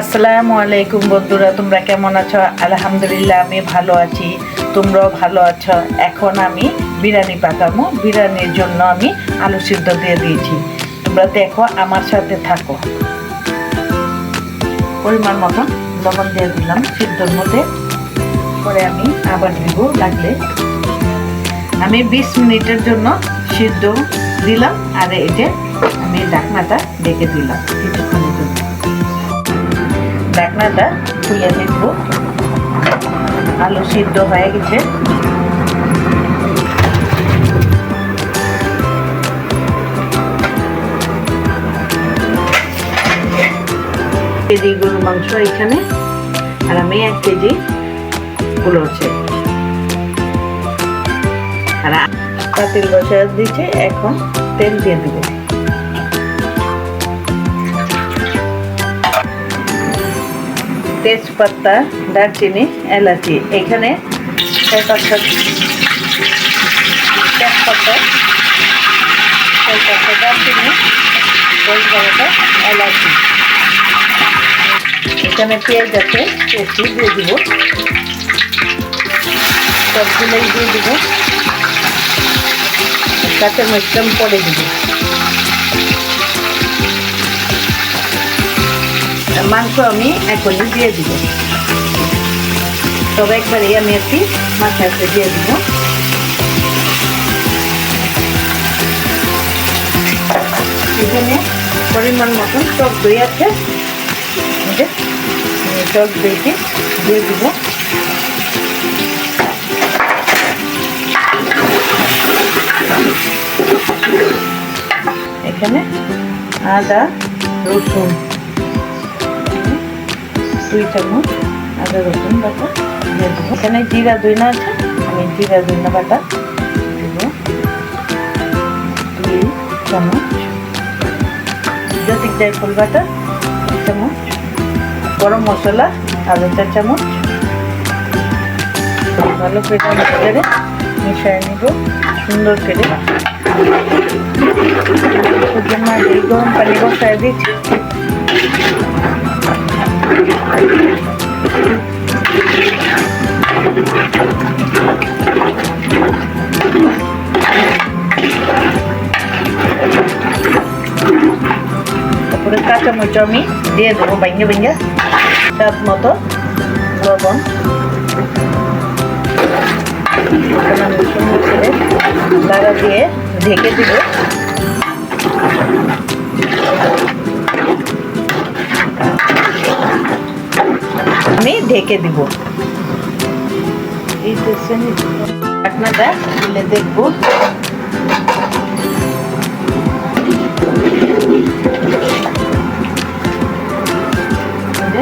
আসসালামু আলাইকুম বন্ধুরা, তোমরা কেমন আছো? আলহামদুলিল্লাহ, আমি ভালো আছি। তোমরাও ভালো আছো? এখন আমি বিরিয়ানি পাকাবো বিরিয়ানির জন্য আমি আলু সিদ্ধ দিয়ে দিয়েছি। তোমরা দেখো, আমার সাথে থাকো। পরিমাণ মতন লবণ দিয়ে দিলাম সিদ্ধর মধ্যে। পরে আমি আবার দিব লাগলে। আমি বিশ মিনিটের জন্য সিদ্ধ দিলাম। আর যে আমি ঢাকনাটা ডেকে দিলাম। কিছুক্ষণের জন্য ঢাকনাটা খুলে দেখব। আলু সিদ্ধ হয়ে গেছে। কেজি গরু মাংস এখানে, আর আমি এক কেজি গুলোছে আর পাতিল বসে দিচ্ছে, এখন তেল দিয়ে দিব। তেজপাতা, দারচিনি, এলাচি। এখানে তেজপাতা তেজপাতা তেজপাতা, দারচিনি, তেজপাতা, এলাচি। এখানে পেঁয়াজ আছে, পেঁয়াজটি দিয়ে দিব। সবগুলোই দিয়ে দিব। কাঁচা মরিচটা পরে দিব। মাংস আমি এখনই দিয়ে দিব। তবে একবারে আমি একটি মাথাতে দিয়ে দিব। এখানে পরিমাণ মতন টক দই আছে। টক দইটি দিয়ে দিব। এখানে আদা, রসুন দুই চামচ আদা, রসুন বাটা দিয়ে দেবো। এখানে জিরা দইনা আছে। আমি জিরা দইনা বাটা দেব। দুই চামচ। জ্যোতিক জায়ফল বাটা এক চামচ। গরম মশলা আধা চার চামচ। ভালো করে করে মিশিয়ে নিব। সুন্দর করে। এই গরম পানি বসায় দিচ্ছি। তারপরে কাঁচামরিচ আমি দিয়ে দেবো ভেঙে ভেঙে, স্বাদ মতো লবণ। সুন্দর করে লাগা দিয়ে ঢেকে দিব। আমি ঢেকে দিব। এই ঢাকনাটা খুলে দেখব।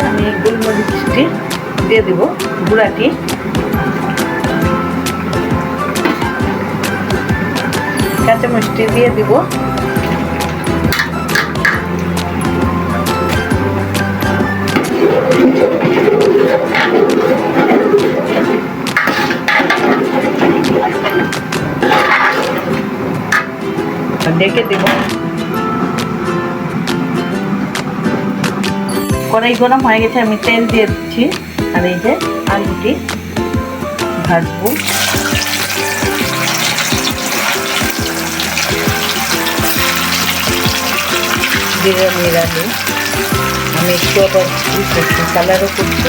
আমি গোলমরিচটি দিয়ে দিব, গুঁড়াটি। কাঁচামরিচটি দিয়ে দিব। ডেকে দিব। কড়াই গরম হয়ে গেছে, আমি তেল দিয়ে দিচ্ছি। আর এই যে আলুটি ভাজবো। বিরিয়ানির আলু আমি একটু ই করছি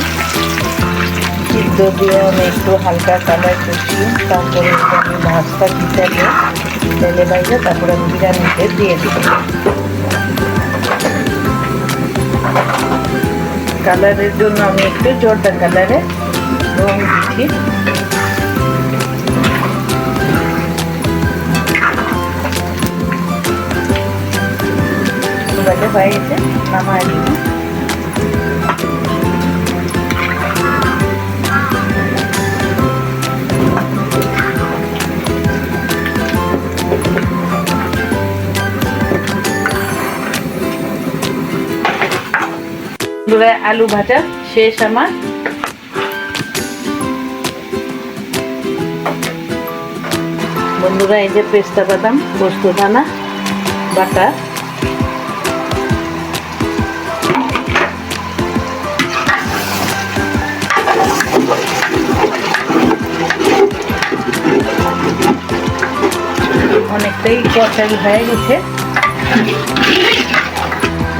সিদ্ধ দিয়ে আমি একটু হালকা কালার করছি, তারপরে আমি ভাজটা দিতে তেলে বাইরে তারপরে আমি বিরিয়ানিতে দিয়ে দিব। কালারের জন্য আমি একটু জর্দা কালারে রং দিচ্ছি। হয়ে নামায় দিব চুলায় আলু ভাজা, শেষ আমার। বন্ধুরা, এই যে পেস্তা বাদাম, পোস্ত দানা, বাটা। অনেকটাই কষাই হয়ে গেছে।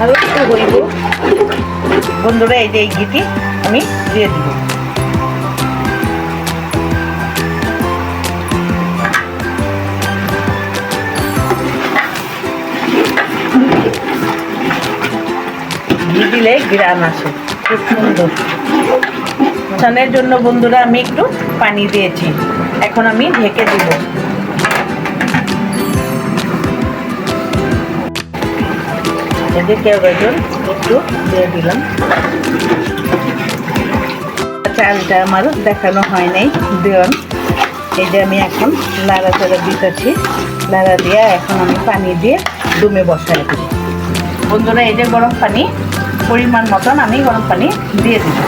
আরও একটু হইব। বন্ধুরা, এই যে এই ঘিটি আমি দিয়ে দিব। দিলে গ্রান আসে। খুব সুন্দর। স্নানের জন্য বন্ধুরা, আমি একটু পানি দিয়েছি। এখন আমি ঢেকে দিব। এদিকে বেজন একটু দিয়ে দিলাম। চালটা আমার দেখানো হয় নাই এই যে আমি এখন লাড়া চাড়া দিতেছি। লাড়া দিয়ে এখন আমি পানি দিয়ে ডুমে বসাই দিই বন্ধুরা, এই যে গরম পানি, পরিমাণ মতন আমি গরম পানি দিয়ে দিব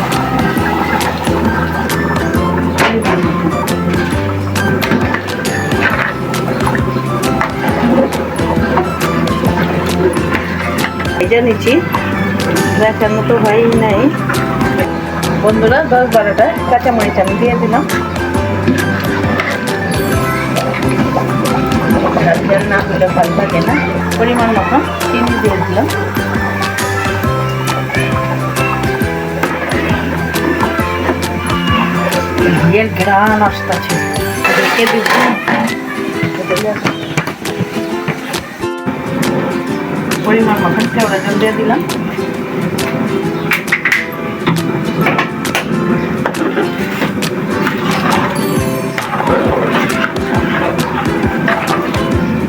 এটা নিচ্ছি দেখানো তো হয় নাই। বন্ধুরা, দশ বারোটা কাঁচামরিচ আমি দিয়ে দিলাম। না হলে লাগে না। পরিমাণ মতো চিনি দিয়ে দিলাম। ঘিয়ের ঘ্রাণ আসতেছে। রেখে দিব পরিমাণ মতন কেওড়া জল দিয়ে দিলাম।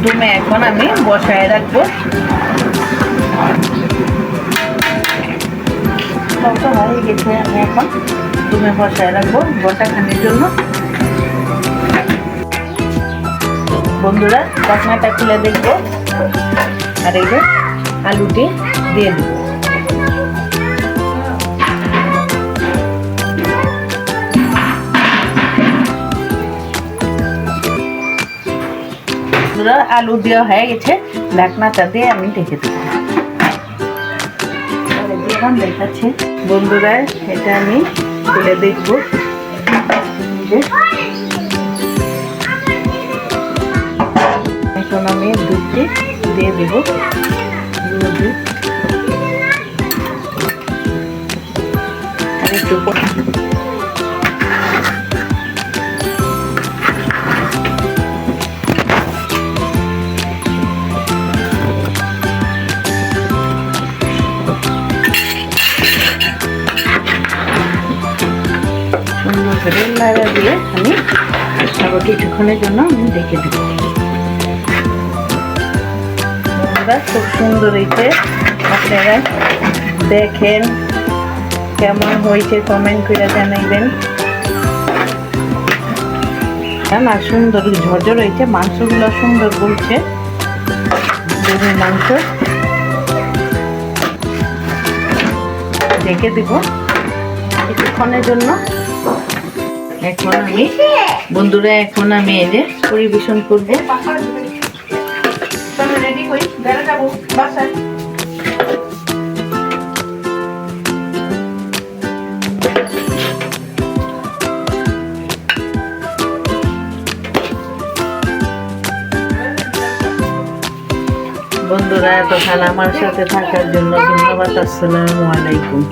ডুমে এখন আমি বসায় রাখব। সবটা হয়ে গেছে আমি এখন। ডুমে বসায় রাখব গোটা খানির জন্য। বন্ধুরা ঢাকনাটা খুলে দেখব। আর এই যে আলুটি দিয়ে দেব। আলু দেওয়া হয়ে গেছে। ঢাকনাটা দিয়ে আমি ঢেকে দেবো। দেখুন দেখাচ্ছে, বন্ধুরা, এটা আমি খুলে দেখব। এখন আমি দুধটি দিয়ে দেব। আর একটু করে নাড়া দিয়ে আমি কিছুক্ষণের জন্য আমি রেখে দেবো বন্ধুরা খুব সুন্দর হয়েছে। আপনারা দেখেন কেমন হয়েছে কমেন্ট করে জানাইবেন। না সুন্দর, ঝরঝর হয়েছে, মাংসগুলো সুন্দর বলছে মাংস। রেখে দিব কিছুক্ষণের জন্য। এখন আমি বন্ধুরা, এখন আমি যে পরিবেশন করব। চলো রেডি করি বেড়া যাব বাসায়। বন্ধুরা এতক্ষণ আমার সাথে থাকার জন্য ধন্যবাদ, আসসালামু আলাইকুম।